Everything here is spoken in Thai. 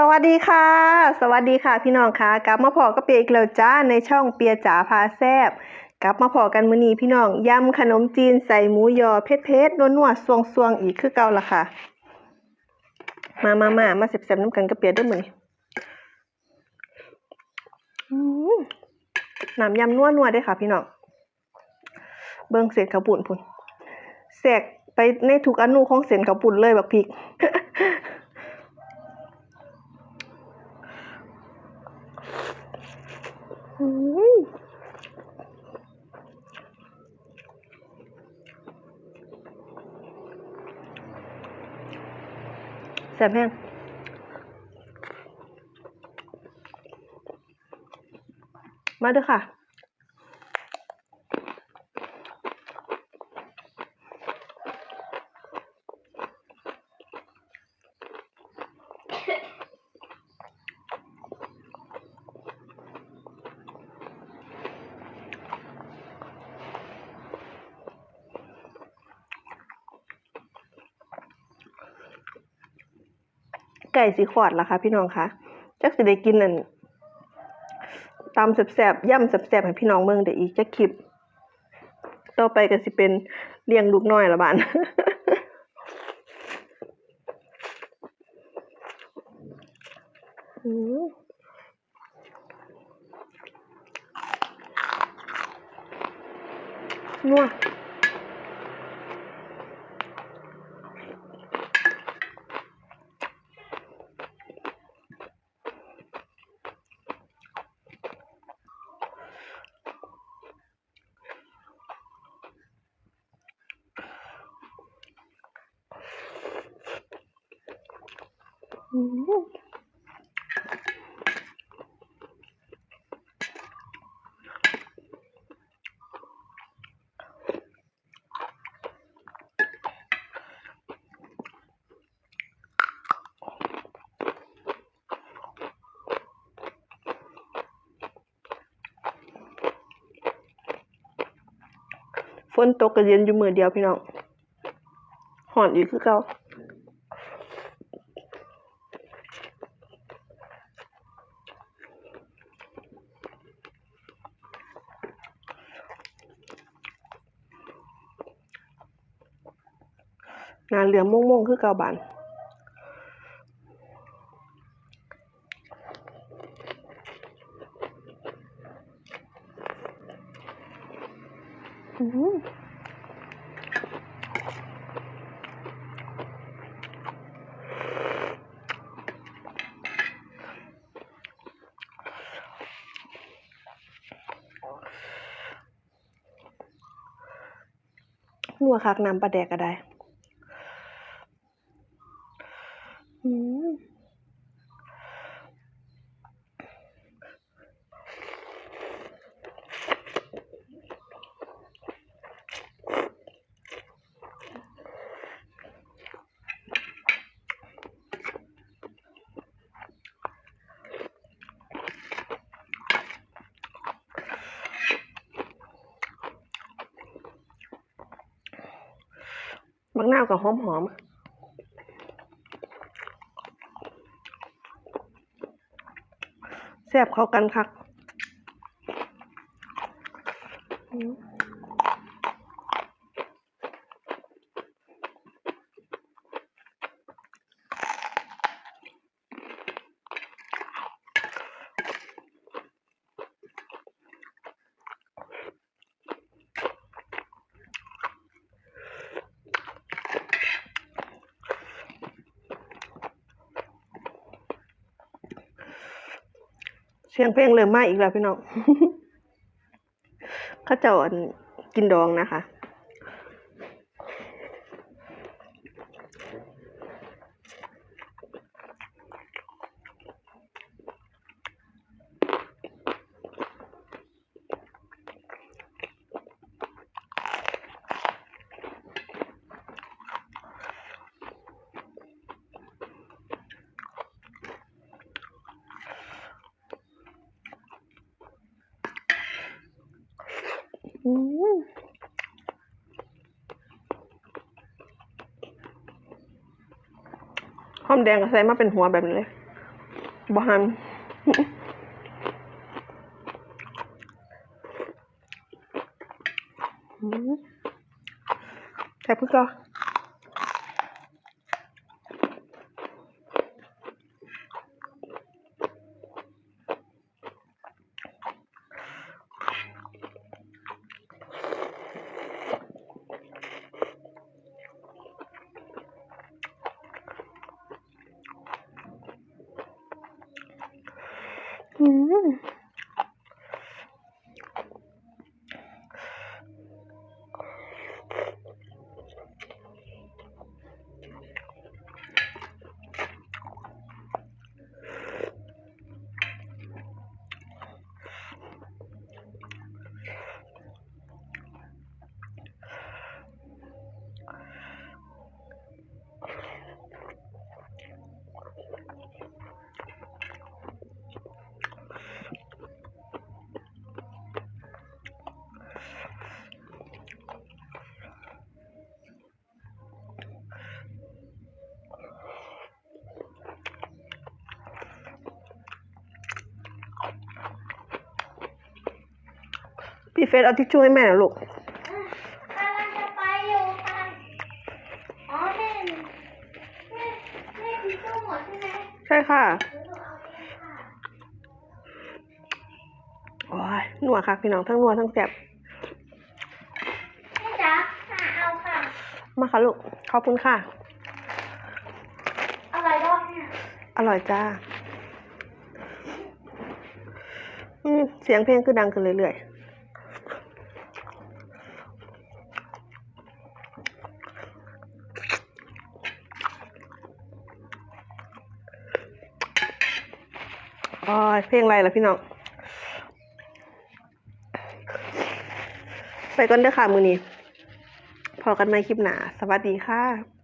สวัสดีค่ะ สวัสดีค่ะพี่น้องค่ะ กลับมาพอกับเปียอีกแล้วจ้าในช่องเปียจ๋าพาแซบกลับมาพอกันมื้อนี้พี่น้องยำขนมจีนใส่หมูยอเผ็ดๆนัวๆสวงๆอีกคือเก่าละค่ะ มามามามาเสบๆน้ำกันกับเปียด้วยมื้อนี้อืมน้ำยำนัวๆเด้ค่ะพี่น้อง เบิ่งเศษข้าวปุ้นพุ่นแสกไปในทุกอนูของเส้นข้าวปุ้นเลยบักพริก อืม แซ่บแห้งมาเด้อค่ะ ไก่สีขวดล่ะคะพี่น้องคะจักสิได้กินนั่นตำแสบๆย่ำแสบๆให้พี่น้องเมืองเดี๋ยวอีกจะคลิป ต่อไปก็สิเป็นเลี้ยงลูกน้อยละบ้านอืมนัว อืม ฝนตกก็เย็นอยู่มือเดียวพี่น้องหอนอีกคือเก่า นาเหลืองม่วงๆคือเกาบานอือหูนัวคักน้ำปลาแดกก็ได้ อืม บักนาวกับหอมหอมแซ่บเข้ากันคักอืม เสียงเพลงเริ่มมาอีกแล้วพี่น้องเข้าเจ้าอันกินดองนะคะ อืม หอมแดงก็ใส่มาเป็นหัวแบบนี้เลยบ่หันอืมแค่พึ่งก็อื ม พี่เฟสเอาทิชชู่ให้แม่หน่อยลูกกำลังจะไปอยู่ค่ะอ๋อแม่แม่แม่ทิชชู่หมดใช่ไหมใช่ค่ะโอ้ยนัวค่ะพี่น้องทั้งนัวทั้งแซ่บแม่จ๋าหาเอาค่ะมาค่ะลูกขอบคุณค่ะ อร่อยรอบเนี่ยอร่อยจ้าอืมเสียงเพลงคือดังขึ้นเรื่อยๆ อ๋อเพลงอะไรล่ะพี่น้องไปก่อนเด้อค่ะมือนี้พอกันใหม่คลิปหนาสวัสดีค่ะ